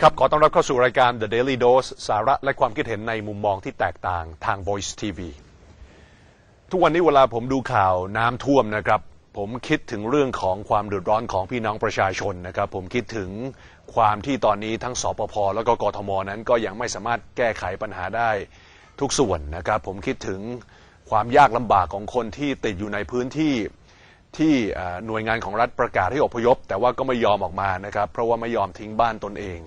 ดีครับ ขอต้อนรับเข้าสู่รายการ The Daily Dose สาระและความคิดเห็นในมุมมองที่แตกต่างทาง Voice TV ทุกวันนี้เวลาผมดูข่าวน้ำท่วมนะครับ ผมคิดถึงเรื่องของความเดือดร้อนของพี่น้องประชาชนนะครับ ผมคิดถึงความที่ตอนนี้ทั้งสปภแล้วก็กทมนั้นก็ยังไม่สามารถแก้ไขปัญหาได้ทุกส่วนนะครับ ผมคิดถึงความยากลำบากของคนที่ติดอยู่ในพื้นที่ที่หน่วยงานของรัฐประกาศให้อพยพ แต่ว่าก็ไม่ยอมออกมานะครับ เพราะว่าไม่ยอมทิ้งบ้านตนเอง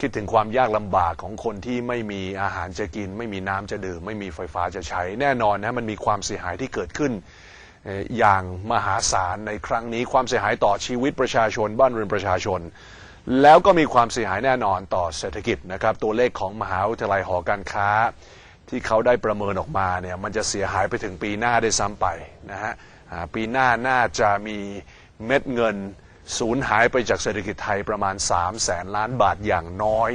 คิดถึงความยากลำบากของคนที่ไม่มีอาหารจะกิน ไม่มีน้ำจะดื่ม ไม่มีไฟฟ้าจะใช้ แน่นอนนะมันมีความเสียหายที่เกิดขึ้นอย่างมหาศาลในครั้งนี้ความเสียหายต่อชีวิตประชาชน บ้านเรือนประชาชน แล้วก็มีความเสียหายแน่นอนต่อเศรษฐกิจนะครับตัวเลขของมหาวิทยาลัยหอการค้า ที่เขาได้ประเมินออกมาเนี่ยมันจะเสียหายไปถึงปีหน้าได้ซ้ำไปนะฮะปีหน้าน่าจะมีเม็ดเงิน สูญหายไปจากเศรษฐกิจไทยประมาณ 3 0 0แสนล้านบาทอย่างน้อย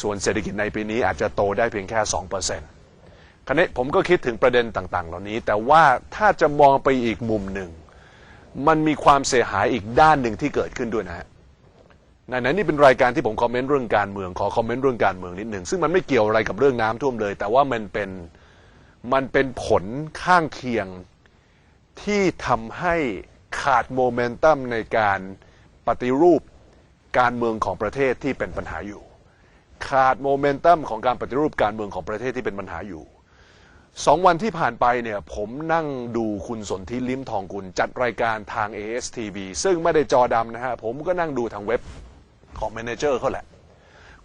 ส่วนเศรษฐกิจในปีนี้อาจจะโตได้เพียงแค่ 2%คราวนี้ผมก็คิดถึงประเด็นต่าง ๆ เหล่านี้ แต่ว่าถ้าจะมองไปอีกมุมหนึ่ง มันมีความเสียหายอีกด้านหนึ่งที่เกิดขึ้นด้วยนะฮะไหนๆนี่เป็นรายการที่ผมคอมเมนต์เรื่องการเมือง ขอคอมเมนต์เรื่องการเมืองนิดหนึ่งซึ่งมันไม่เกี่ยวอะไรกับเรื่องน้ำท่วมเลย แต่ว่ามันเป็นมันเป็นผลข้างเคียงที่ทำให้ ขาดโมเมนตัมในการปฏิรูปการเมืองของประเทศที่เป็นปัญหาอยู่ ขาดโมเมนตัมของการปฏิรูปการเมืองของประเทศที่เป็นปัญหาอยู่สองวันที่ผ่านไปเนี่ยผมนั่งดูคุณสนธิลิ้มทองกุล จัดรายการทาง ASTV ซึ่งไม่ได้จอดำนะฮะ ผมก็นั่งดูทางเว็บของแมเนเจอร์เขาแหละ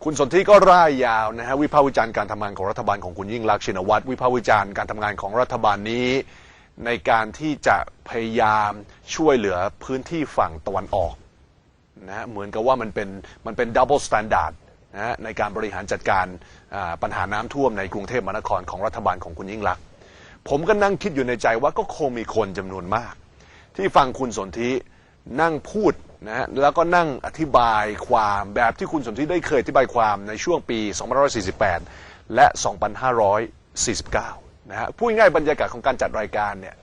คุณสนธิก็ร่ายยาวนะฮะ วิพากษ์วิจารณ์การทำงานของรัฐบาลของคุณยิ่งรักษณ์ชินวัตรวิพากษ์วิจารณ์การทำงานของรัฐบาลนี้ ในการที่จะพยายามช่วยเหลือพื้นที่ฝั่งตะวันออกนะเหมือนกับว่ามันเป็นมันเป็นดับเบิลสแตนดาร์ดนะในการบริหารจัดการปัญหาน้ำท่วมในกรุงเทพมหานครของรัฐบาลของคุณยิ่งรักษณ์ผมก็นั่งคิดอยู่ในใจว่าก็คงมีคนจำนวนมาก ที่ฟังคุณสนธินั่งพูดนะฮะแล้วก็นั่งอธิบายความแบบที่คุณสนธิได้เคยอธิบายความในช่วงปี 2548 และ 2549 นะฮะพูดง่ายบรรยากาศของการจัดรายการเนี่ย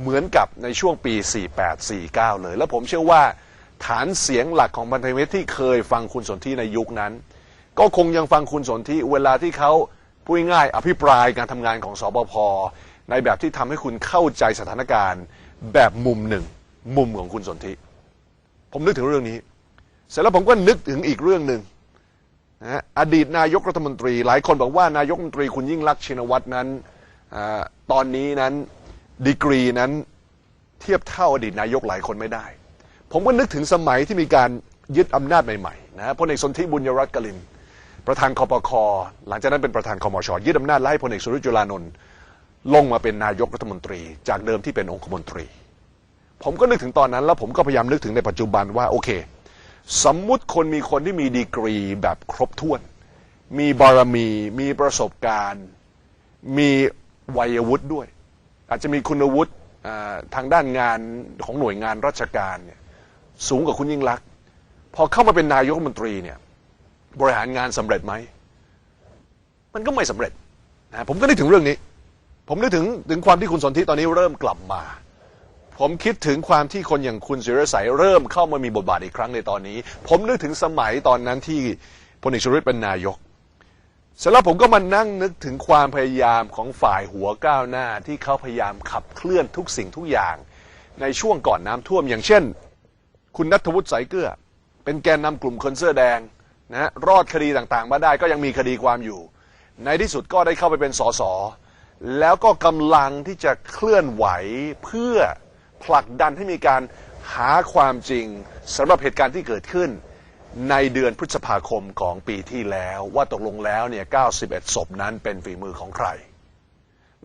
เหมือนกับในช่วงปี 48 49 เลย แล้วผมเชื่อว่าฐานเสียงหลักของพันธมิตรที่เคยฟังคุณสนธิในยุคนั้น ก็คงยังฟังคุณสนธิเวลาที่เขาพูดง่ายอภิปรายการทำงานของสบพในแบบที่ทำให้คุณเข้าใจสถานการณ์แบบมุมหนึ่ง มุมของคุณสนธิผมนึกถึงเรื่องนี้ เสร็จแล้วผมก็นึกถึงอีกเรื่องหนึ่งนะอดีตนายกรัฐมนตรี หลายคนบอกว่านายกรัฐมนตรีคุณยิ่งรักษณ์ชินวัตรนั้น ตอนนี้นั้นดีกรีนั้นเทียบเท่าอดีตนายกหลายคนไม่ได้ ผมก็นึกถึงสมัยที่มีการยึดอำนาจใหม่ๆนะพลเอกสนธิบุญยรัตน์กลิน ประธานคอปคอหลังจากนั้นเป็นประธานคอมชยึดอำนาจและให้พลเอกสุริยจุลานนท์ลงมาเป็นนายกรัฐมนตรี จากเดิมที่เป็นองคมนตรี ผมก็นึกถึงตอนนั้น แล้วผมก็พยายามนึกถึงในปัจจุบันว่าโอเค สมมุติคนมีคนที่มีดีกรีแบบครบถ้วน มีบารมี มีประสบการณ์ มี วัยวุฒิด้วย อาจจะมีคุณวุฒิทางด้านงานของหน่วยงานราชการเนี่ยสูงกว่าคุณยิ่งรักษณ์พอเข้ามาเป็นนายกรัฐมนตรีเนี่ยบริหารงานสำเร็จไหม มันก็ไม่สำเร็จนะผมก็นึกถึงเรื่องนี้ ผมนึกถึงถึงความที่คุณสนธิตอนนี้เริ่มกลับมา ผมคิดถึงความที่คนอย่างคุณศิริสัยเริ่มเข้ามามีบทบาทอีกครั้งในตอนนี้ ผมนึกถึงสมัยตอนนั้นที่พลเอกชวิตเป็นนายก สร็จแล้วผมก็มานั่งนึกถึงความพยายามของฝ่ายหัวก้าวหน้าที่เขาพยายามขับเคลื่อนทุกสิ่งทุกอย่าง ในช่วงก่อนน้ำท่วม อย่างเช่น คุณนัทวุฒิสายเกลือ เป็นแกนนำกลุ่มคนเสื้อแดงนะฮะรอดคดีต่างๆ มาได้ก็ยังมีคดีความอยู่ ในที่สุดก็ได้เข้าไปเป็นสสแล้วก็กำลังที่จะเคลื่อนไหวเพื่อผลักดันให้มีการหาความจริงสำหรับเหตุการณ์ที่เกิดขึ้น ในเดือนพฤษภาคมของปีที่แล้วว่าตกลงแล้วเนี่ย 91 ศพนั้นเป็นฝีมือของใคร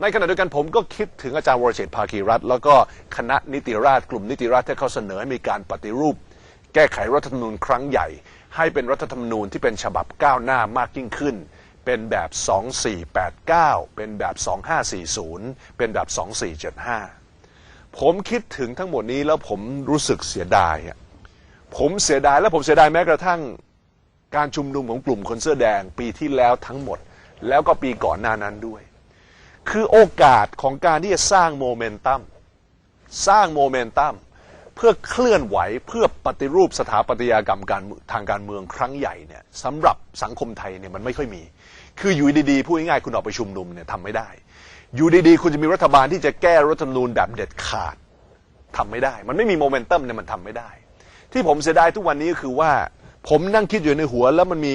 ในขณะเดียวกันผมก็คิดถึงอาจารย์วรเชษฐ์ภาคีรัฐ แล้วก็คณะนิติราษฎร์กลุ่มนิติราษฎร์ที่เขาเสนอให้มีการปฏิรูป แก้ไขรัฐธรรมนูญครั้งใหญ่ ให้เป็นรัฐธรรมนูญที่เป็นฉบับก้าวหน้ามากยิ่งขึ้น เป็นแบบ 2489 เป็นแบบ 2540 เป็นแบบ 2475 ผมคิดถึงทั้งหมดนี้แล้วผมรู้สึกเสียดายอะ ผมเสียดายและผมเสียดายแม้กระทั่งการชุมนุมของกลุ่มคนเสื้อแดงปีที่แล้วทั้งหมด แล้วก็ปีก่อนหน้านั้นด้วย คือโอกาสของการที่จะสร้างโมเมนตัมสร้างโมเมนตัมเพื่อเคลื่อนไหวเพื่อปฏิรูปสถาปัตยกรรมการทางการเมืองครั้งใหญ่เนี่ยสำหรับสังคมไทยเนี่ยมันไม่ค่อยมี คืออยู่ดีๆพูดง่ายๆคุณออกไปชุมนุมเนี่ยทำไม่ได้ อยู่ดีๆ คุณจะมีรัฐบาลที่จะแก้รัฐธรรมนูญแบบเด็ดขาดทำไม่ได้ มันไม่มีโมเมนตัมเนี่ยมันทำไม่ได้ ที่ผมเสียดายทุกวันนี้ก็คือว่า ผมนั่งคิดอยู่ในหัว แล้วมันมี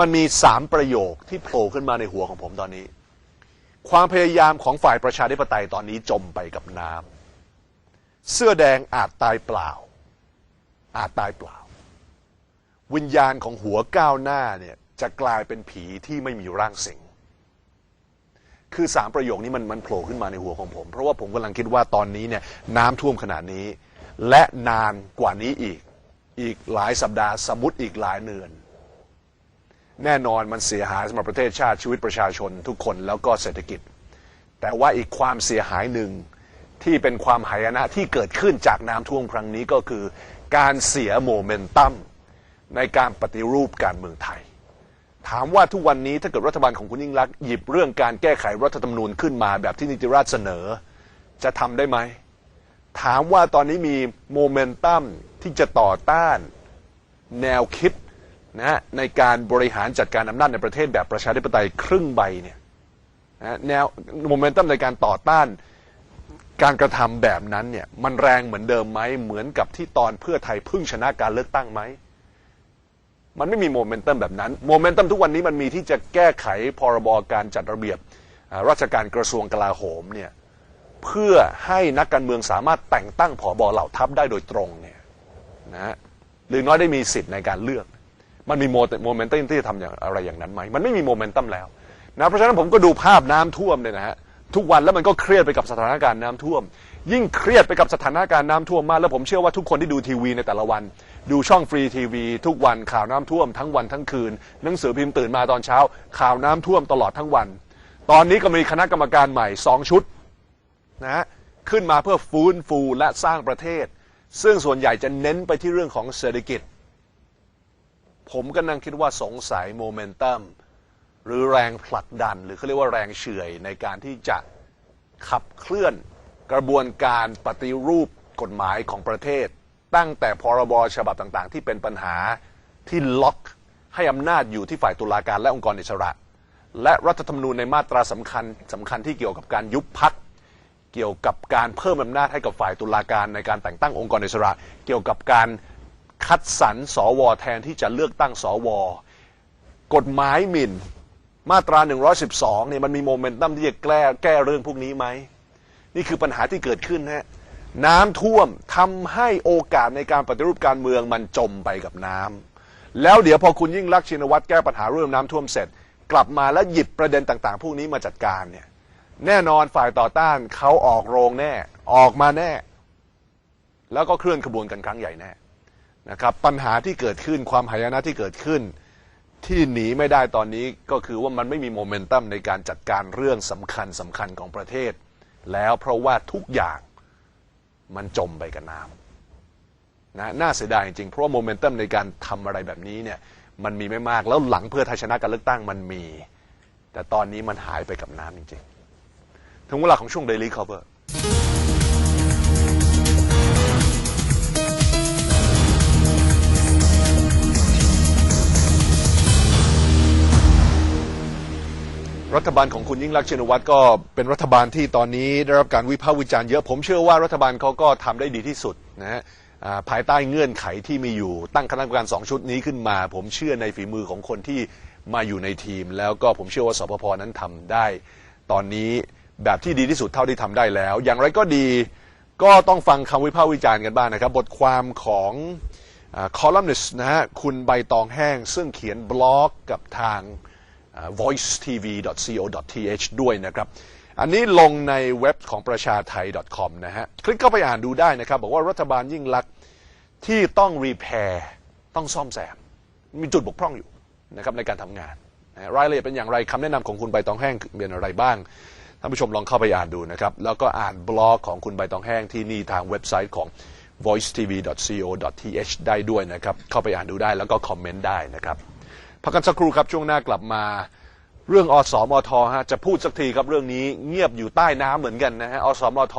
มันมีสามประโยคที่โผล่ขึ้นมาในหัวของผมตอนนี้ ความพยายามของฝ่ายประชาธิปไตยตอนนี้จมไปกับน้ำเสื้อแดงอาจตายเปล่า อาจตายเปล่า วิญญาณของหัวก้าวหน้าเนี่ยจะกลายเป็นผีที่ไม่มีร่างสิงคือสามประโยคนี้มันมันโผล่ขึ้นมาในหัวของผม เพราะว่าผมกำลังคิดว่าตอนนี้เนี่ยน้ำท่วมขนาดนี้ และนานกว่านี้อีก อีกหลายสัปดาห์ สมมติอีกหลายเดือน แน่นอนมันเสียหายสำหรับประเทศชาติชีวิตประชาชนทุกคนแล้วก็เศรษฐกิจ แต่ว่าอีกความเสียหายหนึ่งที่เป็นความหายนะที่เกิดขึ้นจากน้ำท่วมครั้งนี้ก็คือ การเสียโมเมนตัมในการปฏิรูปการเมืองไทย ถามว่าทุกวันนี้ถ้าเกิดรัฐบาลของคุณยิ่งรักหยิบเรื่องการแก้ไขรัฐธรรมนูญขึ้นมาแบบที่นิติราชเสนอ จะทำได้ไหม ถามว่าตอนนี้มีโมเมนตัมที่จะต่อต้านแนวคิดนะในการบริหารจัดการอำนาจในประเทศแบบประชาธิปไตยครึ่งใบเนี่ยนะแนวโมเมนตัมในการต่อต้านการกระทำแบบนั้นเนี่ยมันแรงเหมือนเดิมไหมเหมือนกับที่ตอนเพื่อไทยพิ่งชนะการเลือกตั้งไหมมันไม่มีโมเมนตัมแบบนั้นโมเมนตัมทุกวันนี้มันมีที่จะแก้ไขพรบการจัดระเบียบราชการกระทรวงกลาโหมเนี่ย เพื่อให้นักการเมืองสามารถแต่งตั้งผบเหล่าทัพได้โดยตรงเนี่ยนะฮะหรือน้อยได้มีสิทธิ์ในการเลือก มันมีโมเมนตัมที่จะทำอย่างอะไรอย่างนั้นไหมมันไม่มีโมเมนตัมแล้วนะเพราะฉะนั้นผมก็ดูภาพน้ำท่วมเนี่ยนะฮะทุกวันแล้วมันก็เครียดไปกับสถานการณ์น้ำท่วม ยิ่งเครียดไปกับสถานการณ์น้ำท่วมมากแล้วผมเชื่อว่าทุกคนที่ดูทีวีในแต่ละวัน ดูช่องฟรีทีวี ทุกวันข่าวน้ำท่วมทั้งวันทั้งคืน หนังสือพิมพ์ตื่นมาตอนเช้า ข่าวน้ำท่วมตลอดทั้งวัน ตอนนี้ก็มีคณะกรรมการใหม่สองชุด นะฮะขึ้นมาเพื่อฟื้นฟูและสร้างประเทศ ซึ่งส่วนใหญ่จะเน้นไปที่เรื่องของเศรษฐกิจ ผมก็นั่งคิดว่าสงสัยโมเมนตัมหรือแรงผลักดัน หรือเขาเรียกว่าแรงเฉื่อยในการที่จะขับเคลื่อนกระบวนการปฏิรูปกฎหมายของประเทศ ตั้งแต่พรบฉบับต่างๆ ที่เป็นปัญหาที่ล็อกให้อำนาจอยู่ที่ฝ่ายตุลาการและองค์กรอิสระ และรัฐธรรมนูญในมาตราสำคัญสำคัญที่เกี่ยวกับการยุบพัก เกี่ยวกับการเพิ่มอำนาจให้กับฝ่ายตุลาการในการแต่งตั้งองค์กรอิสระ เกี่ยวกับการคัดสรรสวแทนที่จะเลือกตั้งสว กฎหมายหมิ่น มาตรา 112เนี่ยมันมีโมเมนตัมที่จะแก้แก้เรื่องพวกนี้ไหม นี่คือปัญหาที่เกิดขึ้นฮะน้ำท่วมทำให้โอกาสในการปฏิรูปการเมืองมันจมไปกับน้ำแล้วเดี๋ยวพอคุณยิ่งรักษณ์ชินวัตรแก้ปัญหาเรื่องน้ำท่วมเสร็จ กลับมาแล้วหยิบประเด็นต่าง ๆ พวกนี้มาจัดการเนี่ย แน่นอนฝ่ายต่อต้านเขาออกโรงแน่ ออกมาแน่ แล้วก็เคลื่อนขบวนกันครั้งใหญ่แน่นะครับ ปัญหาที่เกิดขึ้นความหายนะที่เกิดขึ้น ที่หนีไม่ได้ตอนนี้ก็คือว่ามันไม่มีโมเมนตัมในการจัดการเรื่องสำคัญสำคัญของประเทศ แล้วเพราะว่าทุกอย่างมันจมไปกับน้ำนะน่าเสียดายจริงเพราะว่าโมเมนตัมในการทำอะไรแบบนี้เนี่ยมันมีไม่มากแล้วหลังเพื่อไทยชนะการเลือกตั้งมันมี แต่ตอนนี้มันหายไปกับน้ำจริงๆ ถึงเวลาของช่วง Daily Cover รัฐบาลของคุณยิ่งรักชินวัตรก็เป็นรัฐบาลที่ตอนนี้ได้รับการวิพากษ์วิจารณ์เยอะ ผมเชื่อว่ารัฐบาลเขาก็ทำได้ดีที่สุดนะฮะภายใต้เงื่อนไขที่มีอยู่ตั้งคณะกรรมการสองชุดนี้ขึ้นมา ผมเชื่อในฝีมือของคนที่มาอยู่ในทีม แล้วก็ผมเชื่อว่าสพพนั้นทำได้ ตอนนี้ แบบที่ดีที่สุดเท่าที่ทำได้แล้ว อย่างไรก็ดีก็ต้องฟังคำวิพากษ์วิจารณ์กันบ้างนะครับ บทความของคอลัมนิสต์นะฮะคุณใบตองแห้ง ซึ่งเขียนบล็อกกับทาง voicetv.co.th ด้วยนะครับ อันนี้ลงในเว็บของประชาไทย .com นะฮะ คลิกเข้าไปอ่านดูได้นะครับ บอกว่ารัฐบาลยิ่งลักษณ์ที่ต้องรีแพร์ต้องซ่อมแซม มีจุดบกพร่องอยู่นะครับในการทำงาน รายละเอียดเป็นอย่างไรคำแนะนำของคุณใบตองแห้งเป็นอะไรบ้างานผู้ชมลองเข้าไปอ่านดูนะครับ แล้วก็อ่านบล็อกของคุณใบตองแห้งที่นี่ทางเว็บไซต์ของ voicetv.co.th ได้ด้วยนะครับ เข้าไปอ่านดูได้แล้วก็คอมเมนต์ได้นะครับพักกันสักครู่ครับช่วงหน้ากลับมา เรื่องอสมอทฮะจะพูดสักทีครับเรื่องนี้เงียบอยู่ใต้น้ำเหมือนกันนะฮะอสมอท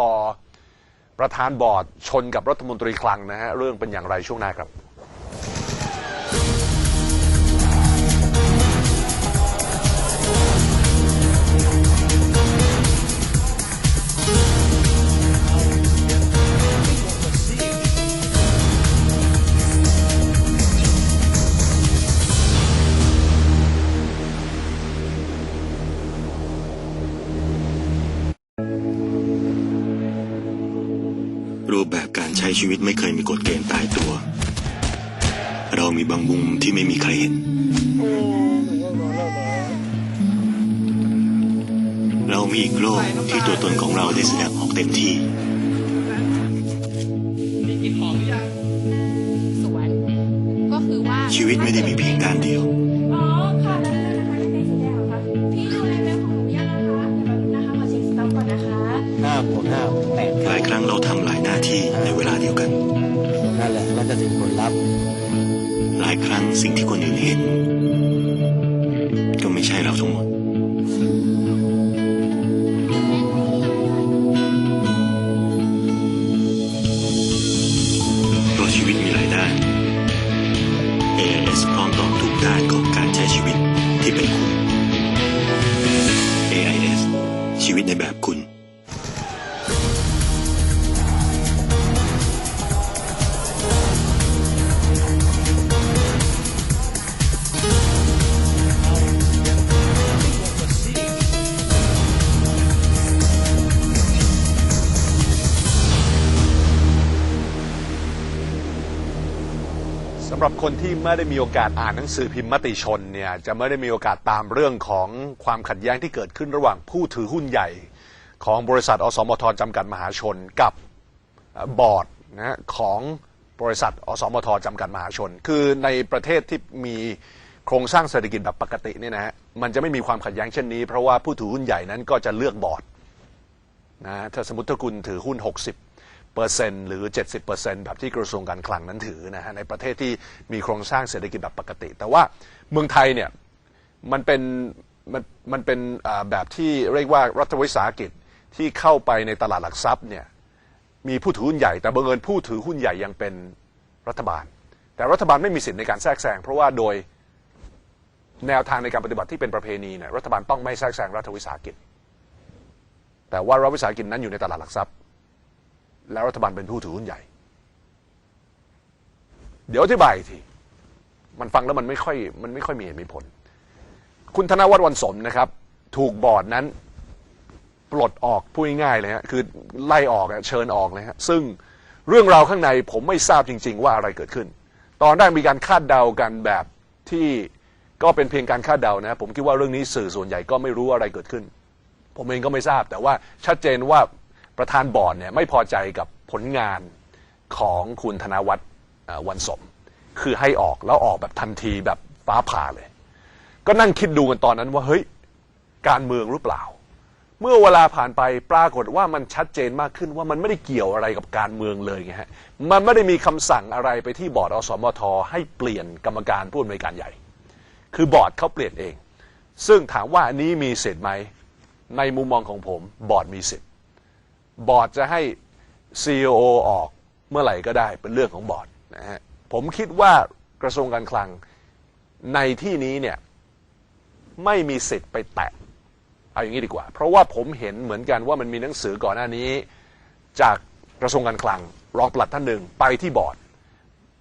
ประธานบอร์ดชนกับรัฐมนตรีคลังนะฮะเรื่องเป็นอย่างไรช่วงหน้าครับ ชีวิตไม่เคยมีกฎเกณฑ์ตายตัว เรามีบางมุมที่ไม่มีใครเห็น เรามีอีกโลกที่ตัวตนของเราได้แสดงออกเต็มที่ำหรับคนที่ไม่ได้มีโอกาสอ่านหนังสือพิมพ์มติชนเนี่ยจะไม่ได้มีโอกาสตามเรื่องของความขัดแย้งที่เกิดขึ้นระหว่างผู้ถือหุ้นใหญ่ ของบริษัทอสมทจำกัดมหาชนกับบอร์ดนะฮะของบริษัทอสมทจำกัดมหาชน คือในประเทศที่มีโครงสร้างเศรษฐกิจแบบปกติเนี่ยนะฮะมันจะไม่มีความขัดแย้งเช่นนี้ เพราะว่าผู้ถือหุ้นใหญ่นั้นก็จะเลือกบอร์ดนะถ้าสมมติถ้าคุณถือหุ้น 60 เปอร์เซ็นต์หรือ 70เปอร์เซ็นต์แบบที่กระทรวงการคลังนั้นถือนะฮะในประเทศที่มีโครงสร้างเศรษฐกิจแบบปกติ แต่ว่าเมืองไทยเนี่ยมันเป็นมันมันเป็นแบบที่เรียกว่ารัฐวิสาหกิจที่เข้าไปในตลาดหลักทรัพย์เนี่ยมีผู้ถือหุ้นใหญ่แต่บังเอิญผู้ถือหุ้นใหญ่ยังเป็นรัฐบาล แต่รัฐบาลไม่มีสิทธิ์ในการแทรกแซงเพราะว่าโดยแนวทางในการปฏิบัติที่เป็นประเพณีเนี่ยรัฐบาลต้องไม่แทรกแซงรัฐวิสาหกิจ แต่ว่ารัฐวิสาหกิจนั้นอยู่ในตลาดหลักทรัพย์ แล้วรัฐบาลเป็นผู้ถือหุ้นใหญ่ เดี๋ยวอธิบายทีมันฟังแล้วมันไม่ค่อยมันไม่ค่อยมีเหตุมีผล คุณธนวัฒน์วันสมนะครับ ถูกบอร์ดนั้น ปลดออกพูดง่ายๆเลยฮะคือไล่ออกเชิญออกเลยฮะซึ่งเรื่องราวข้างในผมไม่ทราบจริง ๆ ว่าอะไรเกิดขึ้น ตอนแรกมีการคาดเดากันแบบที่ก็เป็นเพียงการคาดเดานะผมคิดว่าเรื่องนี้สื่อส่วนใหญ่ก็ไม่รู้อะไรเกิดขึ้น ผมเองก็ไม่ทราบ แต่ว่าชัดเจนว่า ประธานบอร์ดเนี่ยไม่พอใจกับผลงานของคุณธนวัฒน์วันสม คือให้ออกแล้วออกแบบทันทีแบบฟ้าผ่าเลย ก็นั่งคิดดูกันตอนนั้นว่าเฮ้ยการเมืองหรือเปล่า เมื่อเวลาผ่านไปปรากฏว่ามันชัดเจนมากขึ้นว่ามันไม่ได้เกี่ยวอะไรกับการเมืองเลยไงฮะมันไม่ได้มีคำสั่งอะไรไปที่บอร์ดอสมท ให้เปลี่ยนกรรมการผู้อำนวยการใหญ่ คือบอร์ดเขาเปลี่ยนเอง ซึ่งถามว่าอันนี้มีสิทธิ์ไหมในมุมมองของผมบอร์ดมีสิทธิ บอร์ดจะให้ CEO ออกเมื่อไหร่ก็ได้เป็นเรื่องของบอร์ดนะฮะผมคิดว่ากระทรวงการคลังในที่นี้เนี่ยไม่มีสิทธิ์ไปแตะเอาอย่างนี้ดีกว่า เพราะว่าผมเห็นเหมือนกันว่ามันมีหนังสือก่อนหน้านี้ จากกระทรวงการคลังรองปลัดท่านหนึ่งไปที่บอร์ด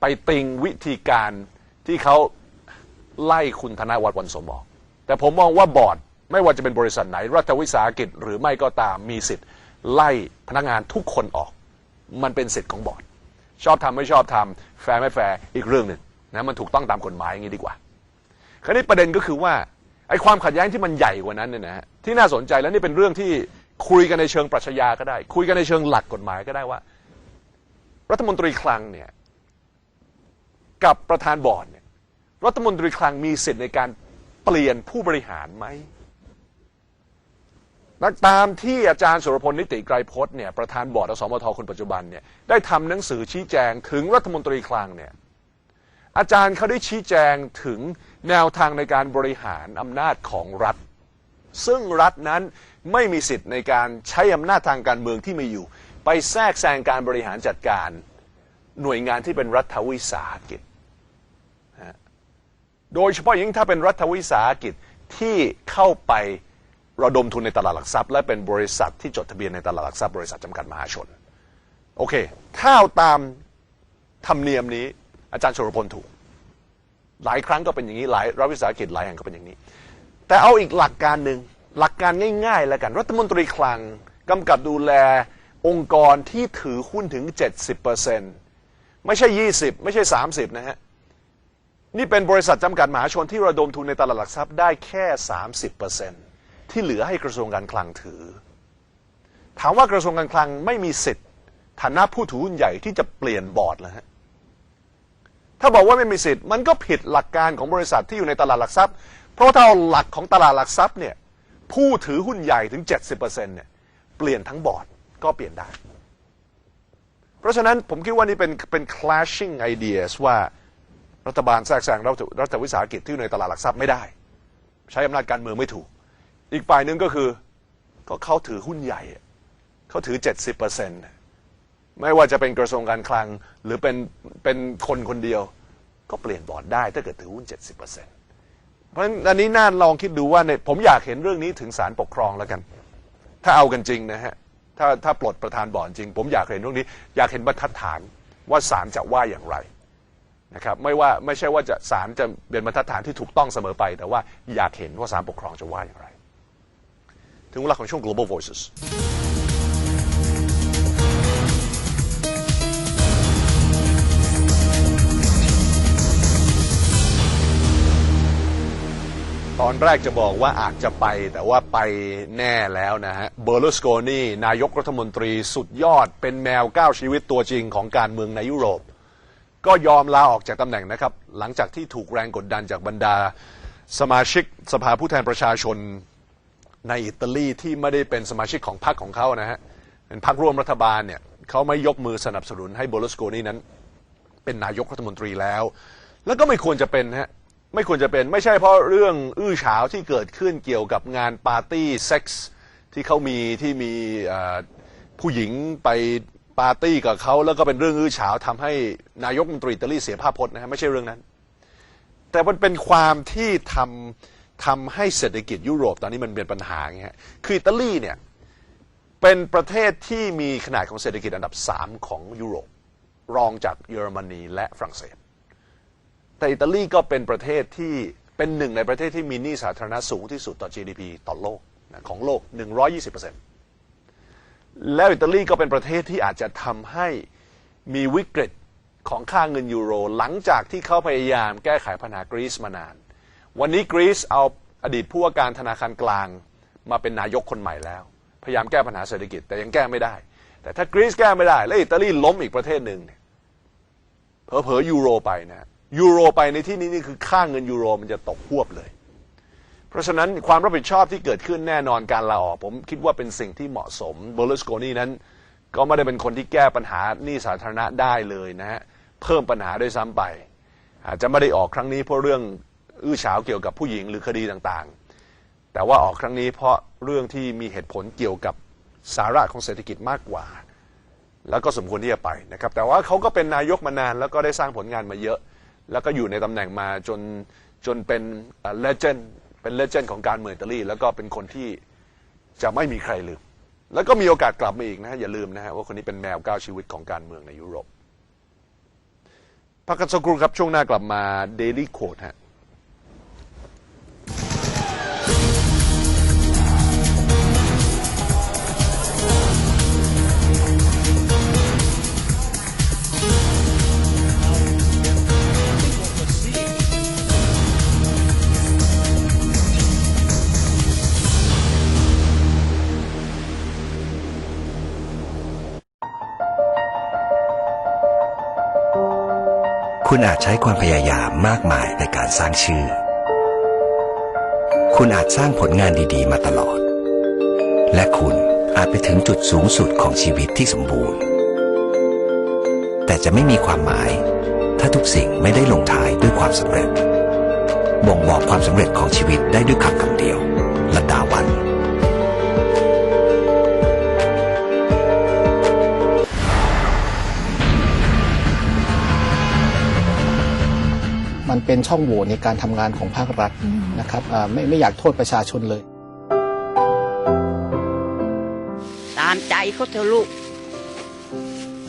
ไปติงวิธีการที่เขาไล่คุณธนวัฒน์วันสมออกแต่ผมมองว่าบอร์ด ไม่ว่าจะเป็นบริษัทไหน รัฐวิสาหกิจหรือไม่ก็ตามมีสิทธิ์ ไล่พนักงานทุกคนออก มันเป็นสิทธิ์ของบอร์ดชอบทำไม่ชอบทำแฟร์ไม่แฟร์อีกเรื่องหนึ่งนะมันถูกต้องตามกฎหมายอย่างนี้ดีกว่าคราวนี้ประเด็นก็คือว่าไอ้ความขัดแย้งที่มันใหญ่กว่านั้นเนี่ยนะฮะที่น่าสนใจแล้วนี่เป็นเรื่องที่คุยกันในเชิงปรัชญาก็ได้ คุยกันในเชิงหลักกฎหมายก็ได้ว่า รัฐมนตรีคลังเนี่ยกับประธานบอร์ดเนี่ยรัฐมนตรีคลังมีสิทธิ์ในการเปลี่ยนผู้บริหารไหม นักตามที่อาจารย์สุรพลนิติไกรพจน์เนี่ยประธานบอร์ดอสมทคนปัจจุบันเนี่ยได้ทำหนังสือชี้แจงถึงรัฐมนตรีคลังเนี่ยอาจารย์เขาได้ชี้แจงถึงแนวทางในการบริหารอำนาจของรัฐ ซึ่งรัฐนั้นไม่มีสิทธิ์ในการใช้อำนาจทางการเมืองที่มีอยู่ ไปแทรกแซงการบริหารจัดการหน่วยงานที่เป็นรัฐวิสาหกิจ โดยเฉพาะยิ่งถ้าเป็นรัฐวิสาหกิจที่เข้าไป ระดมทุนในตลาดหลักทรัพย์ และเป็นบริษัทที่จดทะเบียนในตลาดหลักทรัพย์บริษัทจำกัดมหาชน โอเค ถ้าตามธรรมเนียมนี้ อาจารย์ชรพลถูก หลายครั้งก็เป็นอย่างนี้ หลายรัฐวิสาหกิจหลายแห่งก็เป็นอย่างนี้ แต่เอาอีกหลักการหนึ่งหลักการง่ายๆแล้วกัน รัฐมนตรีคลังกำกับดูแลองค์กรที่ถือหุ้นถึง 70%ไม่ใช่ 20 ไม่ใช่ 30 นะฮะ นี่เป็นบริษัทจำกัดมหาชนที่ระดมทุนในตลาดหลักทรัพย์ได้แค่ 30% ที่เหลือให้กระทรวงการคลังถือ ถามว่ากระทรวงการคลังไม่มีสิทธิ์ฐานะผู้ถือหุ้นใหญ่ที่จะเปลี่ยนบอร์ดแล้วฮะถ้าบอกว่าไม่มีสิทธิ์มันก็ผิดหลักการของบริษัทที่อยู่ในตลาดหลักทรัพย์ เพราะถ้าเอาหลักของตลาดหลักทรัพย์เนี่ยผู้ถือหุ้นใหญ่ถึง 70%เนี่ยเปลี่ยนทั้งบอร์ดก็เปลี่ยนได้ เพราะฉะนั้นผมคิดว่านี่เป็นเป็น clashing ideas ว่ารัฐบาลแทรกแซงรัฐรัฐวิสาหกิจที่อยู่ในตลาดหลักทรัพย์ไม่ได้ ใช้อำนาจการเมืองไม่ถูก อีกฝ่ายหนึ่งก็คือ ก็เขาถือหุ้นใหญ่ เขาถือ 70%น่ะไม่ว่าจะเป็นกระทรวงการคลัง หรือเป็นเป็นคนคนเดียว ก็เปลี่ยนบอร์ดได้ถ้าเกิดถือหุ้น 70%เพราะฉะนั้นอันนี้น่าลองคิดดูว่าเนี่ยผมอยากเห็นเรื่องนี้ถึงศาลปกครองแล้วกัน ถ้าเอากันจริงนะฮะถ้าถ้าปลดประธานบอร์ดจริง ผมอยากเห็นเรื่องนี้ อยากเห็นบรรทัดฐานว่าศาลจะว่าอย่างไรนะครับไม่ว่าไม่ใช่ว่าจะศาลจะเป็นบรรทัดฐานที่ถูกต้องเสมอไป แต่ว่าอยากเห็นว่าศาลปกครองจะว่าอย่างไร ถึงเวลาของช่วง global voices ตอนแรกจะบอกว่าอาจจะไปแต่ว่าไปแน่แล้วนะฮะเบอร์ลสโกนีนายกรัฐมนตรีสุดยอดเป็นแมวก้าวชีวิตตัวจริงของการเมืองในยุโรป ก็ยอมลาออกจากตำแหน่งนะครับ หลังจากที่ถูกแรงกดดันจากบรรดา สมาชิกสภาผู้แทนประชาชน ในอิตาลีที่ไม่ได้เป็นสมาชิกของพรรคของเขานะฮะเป็นพรรคร่วมรัฐบาลเนี่ยเขาไม่ยกมือสนับสนุนให้เบรลสโกนีนั้น เป็นนายกรัฐมนตรีแล้ว แล้วก็ไม่ควรจะเป็นฮะไม่ควรจะเป็นไม่ใช่เพราะเรื่องอื้อฉาวที่เกิดขึ้นเกี่ยวกับงานปาร์ตี้เซ็กส์ที่เขามีที่มีผู้หญิงไปปาร์ตี้กับเขาแล้วก็เป็นเรื่องอื้อฉาวทำให้นายกรัฐมนตรีอิตาลีเสียภาพพจน์นะฮะไม่ใช่เรื่องนั้น แต่มันเป็นความที่ทำ ทำให้เศรษฐกิจยุโรปตอนนี้มันเป็นปัญหาไงฮะคืออิตาลีเนี่ยเป็นประเทศที่มีขนาดของเศรษฐกิจอันดับสามของยุโรป รองจากเยอรมนีและฝรั่งเศส แต่อิตาลีก็เป็นประเทศที่เป็นหนึ่งในประเทศที่มีหนี้สาธารณะสูงที่สุดต่อ GDP ต่อโลกนะของโลก 120%แล้วอิตาลีก็เป็นประเทศที่อาจจะทำให้มีวิกฤตของค่าเงินยูโร หลังจากที่เขาพยายามแก้ไขปัญหากรีซมานาน วันนี้กรีซเอาอดีตผู้ว่าการธนาคารกลางมาเป็นนายกคนใหม่แล้ว พยายามแก้ปัญหาเศรษฐกิจ แต่ยังแก้ไม่ได้ แต่ถ้ากรีซแก้ไม่ได้แล้วอิตาลีล้มอีกประเทศหนึ่งเนี่ยเผลอๆยูโรไปนะยูโรไปในที่นี้นี่คือค่าเงินยูโรมันจะตกหวบเลย เพราะฉะนั้นความรับผิดชอบที่เกิดขึ้นแน่นอนการลาออกผมคิดว่าเป็นสิ่งที่เหมาะสมเบอร์ลุสโกนีนั้น ก็ไม่ได้เป็นคนที่แก้ปัญหาหนี้สาธารณะได้เลยนะฮะเพิ่มปัญหาด้วยซ้ำไป อาจจะไม่ได้ออกครั้งนี้เพราะเรื่อง อื้อฉาวเกี่ยวกับผู้หญิงหรือคดีต่างๆ แต่ว่าออกครั้งนี้เพราะเรื่องที่มีเหตุผลเกี่ยวกับสาระของเศรษฐกิจมากกว่า แล้วก็สมควรที่จะไปนะครับ แต่ว่าเขาก็เป็นนายกมานานแล้วก็ได้สร้างผลงานมาเยอะ แล้วก็อยู่ในตำแหน่งมาจนจนเป็นเลเจนด์เป็นเลเจนด์ของการเมืองอิตาลีแล้วก็เป็นคนที่จะไม่มีใครลืม แล้วก็มีโอกาสกลับมาอีกนะฮะอย่าลืมนะฮะว่าคนนี้เป็นแมวก้าวชีวิตของการเมืองในยุโรปพักกันสักครู่ครับช่วงหน้ากลับมา Daily Quote ฮะ คุณอาจใช้ความพยายามมากมายในการสร้างชื่อ คุณอาจสร้างผลงานดีๆ มาตลอด และคุณอาจไปถึงจุดสูงสุดของชีวิตที่สมบูรณ์ แต่จะไม่มีความหมาย ถ้าทุกสิ่งไม่ได้ลงท้ายด้วยความสำเร็จ บ่งบอกความสำเร็จของชีวิตได้ด้วยคำคำเดียวลัดดาวัน เป็นช่องโหว่ในการทำงานของภาครัฐนะครับอ่าไม่ไม่อยากโทษประชาชนเลย ตามใจเขาเถอะลูก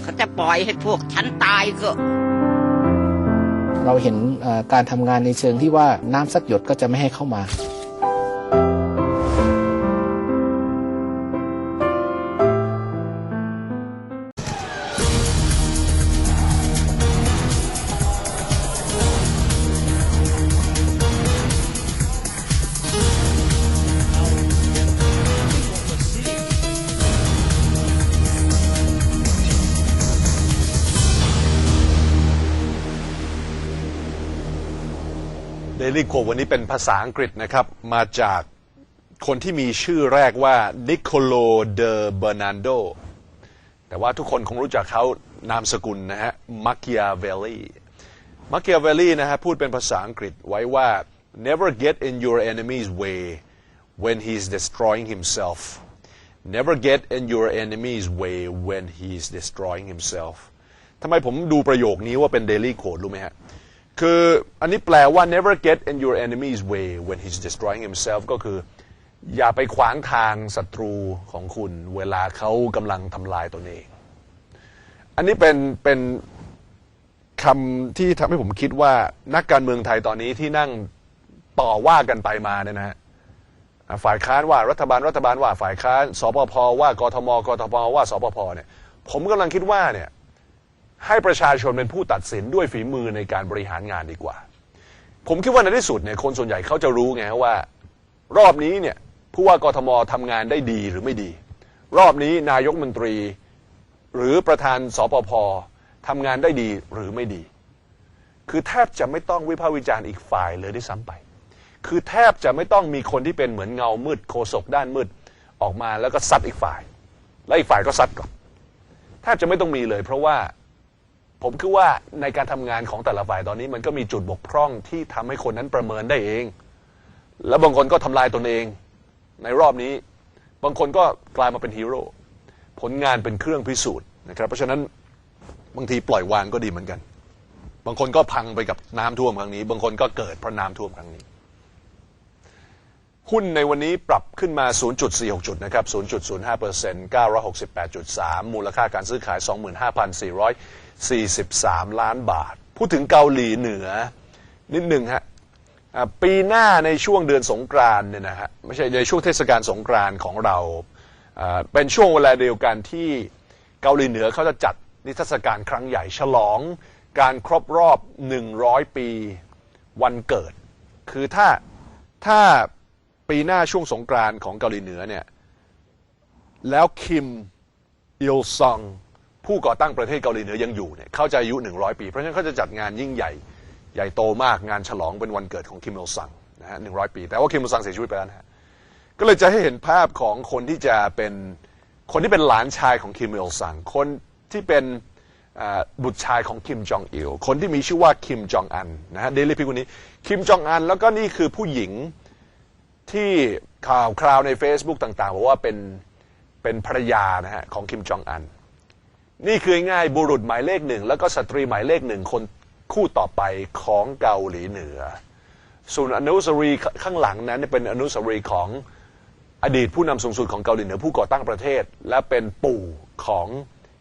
เขาจะปล่อยให้พวกฉันตายก็เราเห็นเอ่อการทำงานในเชิงที่ว่าน้ำสักหยดก็จะไม่ให้เข้ามา เดลี่โควันนี้เป็นภาษาอังกฤษนะครับ มาจากคนที่มีชื่อแรกว่านิโคโลเดอเบอร์นันโด แต่ว่าทุกคนคงรู้จักเขานามสกุลนะฮะมัก c ย a เวลลี่มัก c ย a เวลลี่นะฮะพูดเป็นภาษาอังกฤษไว้ว่า never get in your enemy's way when he's destroying himself never get in your enemy's way when he's destroying himself ทำไมผมดูประโยคนี้ว่าเป็น daily quote รู้ไหมฮะ คืออันนี้แปลว่า never get in your enemy's way when he's destroying himself ก็คือ อย่าไปขวางทางศัตรูของคุณเวลาเขากำลังทำลายตนเอง อันนี้เป็นเป็นคำที่ทำให้ผมคิดว่านักการเมืองไทยตอนนี้ที่นั่งต่อว่ากันไปมาเนี่ยนะฮะฝ่ายค้านว่ารัฐบาลรัฐบาลว่าฝ่ายค้านสปพว่ากทมกทมว่าสปพเนี่ยผมกำลังคิดว่าเนี่ย ให้ประชาชนเป็นผู้ตัดสินด้วยฝีมือในการบริหารงานดีกว่า ผมคิดว่าในที่สุดเนี่ยคนส่วนใหญ่เขาจะรู้ไงว่า รอบนี้เนี่ยผู้ว่ากทมทำงานได้ดีหรือไม่ดี รอบนี้นายกมนตรี หรือประธานสปพทำงานได้ดีหรือไม่ดี คือแทบจะไม่ต้องวิพากษ์วิจารณ์อีกฝ่ายเลยด้วยซ้ำไป คือแทบจะไม่ต้องมีคนที่เป็นเหมือนเงามืดโคศกด้านมืดออกมาแล้วก็ซัดอีกฝ่าย แล้วอีกฝ่ายก็ซัดกลับแทบจะไม่ต้องมีเลย เพราะว่า ผมคิดว่าในการทำงานของแต่ละฝ่ายตอนนี้ มันก็มีจุดบกพร่องที่ทำให้คนนั้นประเมินได้เอง แล้วบางคนก็ทำลายตนเอง ในรอบนี้ บางคนก็กลายมาเป็นฮีโร่ผลงานเป็นเครื่องพิสูจน์นะครับเพราะฉะนั้นบางทีปล่อยวางก็ดีเหมือนกัน บางคนก็พังไปกับน้ำท่วมครั้งนี้ บางคนก็เกิดเพราะน้ำท่วมครั้งนี้ หุ้นในวันนี้ปรับขึ้นมา 0.46 จุดนะครับ 0.05% 968.3 มูลค่าการซื้อขาย 43 ล้านบาท พูดถึงเกาหลีเหนือ นิดหนึ่งฮะปีหน้าในช่วงเดือนสงกรานเนี่ยนะฮะไม่ใช่ในช่วงเทศกาลสงกรานของเราเป็นช่วงเวลาเดียวกันที่เกาหลีเหนือเขาจะจัดนิทรรศการครั้งใหญ่ ฉลองการครบรอบ 100 ปีวันเกิด คือถ้าถ้าปีหน้าช่วงสงกรานของเกาหลีเหนือเนี่ยแล้วคิมอิลซอง ผู้ก่อตั้งประเทศเกาหลีเหนือยังอยู่เนี่ยเขาจะอายุ 100 ปี เพราะฉะนั้นเขาจะจัดงานยิ่งใหญ่ใหญ่โตมากงานฉลองเป็นวันเกิดของคิมอิลซังนะฮะ100ปี แต่ว่าคิมอิลซังเสียชีวิตไปแล้วนะฮะก็เลยจะให้เห็นภาพของคนที่จะเป็นคนที่เป็นหลานชายของคิมอิลซังคนที่เป็นบุตรชายของคิมจองอิลคนที่มีชื่อว่าคิมจองอันนะฮะเดลิพิกวันนี้คิมจองอันแล้วก็นี่คือผู้หญิงที่ข่าวคราวใน Facebook ต่างๆบอกว่าเป็นเป็นภรรยานะฮะของคิมจองอัน นี่คือง่ายบุรุษหมายเลขหนึ่งแล้วก็สตรีหมายเลขหนึ่งคนคู่ต่อไปของเกาหลีเหนือ ส่วนอนุสาวรีย์ข้างหลังนั้นเป็นอนุสาวรีย์ของอดีตผู้นำสูงสุดของเกาหลีเหนือผู้ก่อตั้งประเทศ และเป็นปู่ของ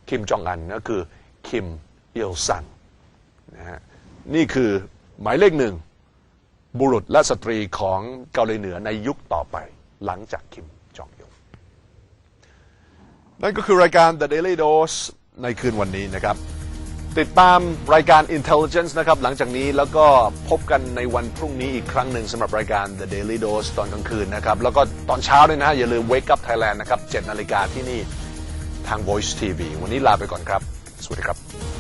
คิมจองอันก็คือคิมอิลซังนะฮะนี่คือหมายเลขหนึ่งบุรุษและสตรีของเกาหลีเหนือในยุคต่อไปหลังจากคิมจองอิลนั่นก็คือรายการ The Daily Dose ในคืนวันนี้นะครับ ติดตามรายการ Intelligence นะครับ หลังจากนี้แล้วก็พบกันในวันพรุ่งนี้อีกครั้งหนึ่งสำหรับรายการ The Daily Dose ตอนกลางคืนนะครับ แล้วก็ตอนเช้าด้วยนะอย่าลืม Wake Up Thailand นะครับ7นาฬิกาที่นี่ทาง Voice TV วันนี้ลาไปก่อนครับ สวัสดีครับ